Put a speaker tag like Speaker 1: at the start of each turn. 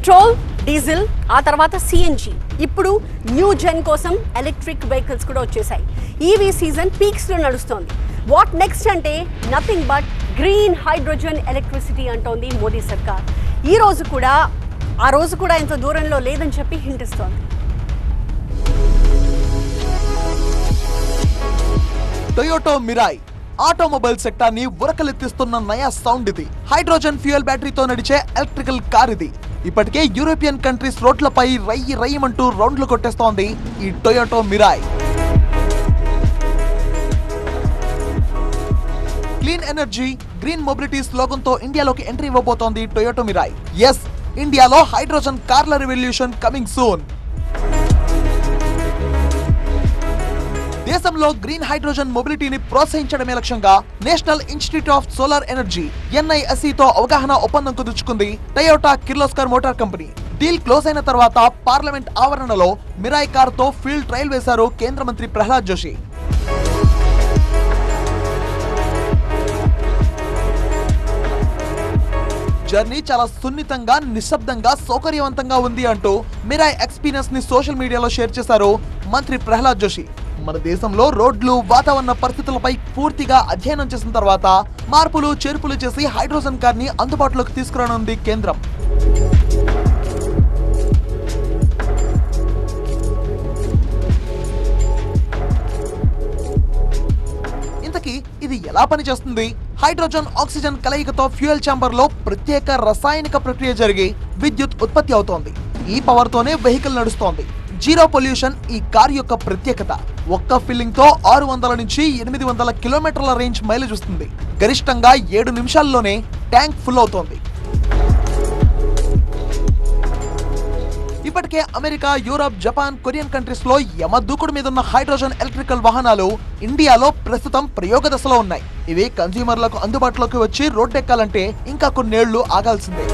Speaker 1: Petrol diesel ఆ తర్వాత CNG ఇప్పుడు న్యూ జెన్ కోసం ఎలక్ట్రిక్ వెహికల్స్ కూడా వచ్చేసాయి. ఈవీ సీజన్ పీక్స్లో నడుస్తోంది. వాట్ నెక్స్ట్ అంటే nothing but green hydrogen electricity అంటోంది మోదీ సర్కార్. ఈ రోజు కూడా ఆ రోజు కూడా ఇంత దూరంలో లేదని చెప్పి హింట్ ఇస్తోంది
Speaker 2: టొయోటో మిరాయ్ ఆటోమొబైల్ సెక్టార్ని ఉరకలెత్తిస్తున్న నయా సౌండ్ ఇది. హైడ్రోజన్ ఫ్యూయల్ బ్యాటరీతో నడిచే ఎలక్ట్రికల్ కార్ ఇది. ఇప్పటికే యూరోపియన్ కంట్రీస్ రోడ్లపై రయ్యి రయ్యమంటూ రౌండ్లు కొట్టేస్తోంది ఈ Toyota Mirai. Clean energy green mobility స్లోగన్తో ఇండియాలోకి ఎంట్రీ ఇవ్వబోతోంది టొయోటో మిరాయ్. ఎస్ ఇండియాలో హైడ్రోజన్ కార్ల రెవల్యూషన్ కమింగ్ సూన్. దేశంలో గ్రీన్ హైడ్రోజన్ మొబిలిటీని ప్రోత్సహించడమే లక్ష్యంగా National Institute of Solar Energy NISE అవగాహన ఒప్పందం కుదుర్చుకుంది Toyota Kirloskar Motor Company. Deal close అయిన తర్వాత పార్లమెంట్ ఆవరణలో మిరాయ్ కార్తో ఫీల్డ్ ట్రయల్ వేశారు కేంద్ర మంత్రి ప్రహ్లాద్ జోషి. జర్నీ చాలా సున్నితంగా నిశ్శబ్దంగా సౌకర్యవంతంగా ఉంది అంటూ మిరాయ్ ఎక్స్పీరియన్స్ని సోషల్ మీడియాలో షేర్ చేశారు మంత్రి ప్రహ్లాద్ జోషి. మన దేశంలో రోడ్లు వాతావరణ పరిస్థితులపై పూర్తిగా అధ్యయనం చేసిన తర్వాత మార్పులు చేర్పులు చేసి హైడ్రోజన్ కార్ని అందుబాటులోకి తీసుకురానుంది కేంద్రం. ఇంతకీ ఇది ఎలా పనిచేస్తుంది? హైడ్రోజన్ ఆక్సిజన్ కలయికతో ఫ్యూయల్ ఛాంబర్లో ప్రత్యేక రసాయనిక ప్రక్రియ జరిగి విద్యుత్ ఉత్పత్తి అవుతోంది. ఈ పవర్ తోనే వెహికల్ నడుస్తోంది. జీరో పొల్యూషన్ ఈ కార్ యొక్క ప్రత్యేకత. ఒక్క ఫిల్లింగ్తో ఆరు వందల నుంచి ఎనిమిది వందల కిలోమీటర్ల రేంజ్ మైలేజ్ వస్తుంది. గరిష్టంగా ఏడు నిమిషాల్లోనే ట్యాంక్ ఫుల్ అవుతోంది. ఇప్పటికే అమెరికా యూరప్ జపాన్ కొరియన్ కంట్రీస్లో యమ దూకుడు మీద ఉన్న హైడ్రోజన్ ఎలక్ట్రికల్ వాహనాలు ఇండియాలో ప్రస్తుతం ప్రయోగ దశలో ఉన్నాయి. ఇవి కన్స్యూమర్లకు అందుబాటులోకి వచ్చి రోడ్డెక్కాలంటే ఇంకా కొన్నేళ్ళు ఆగాల్సిందే.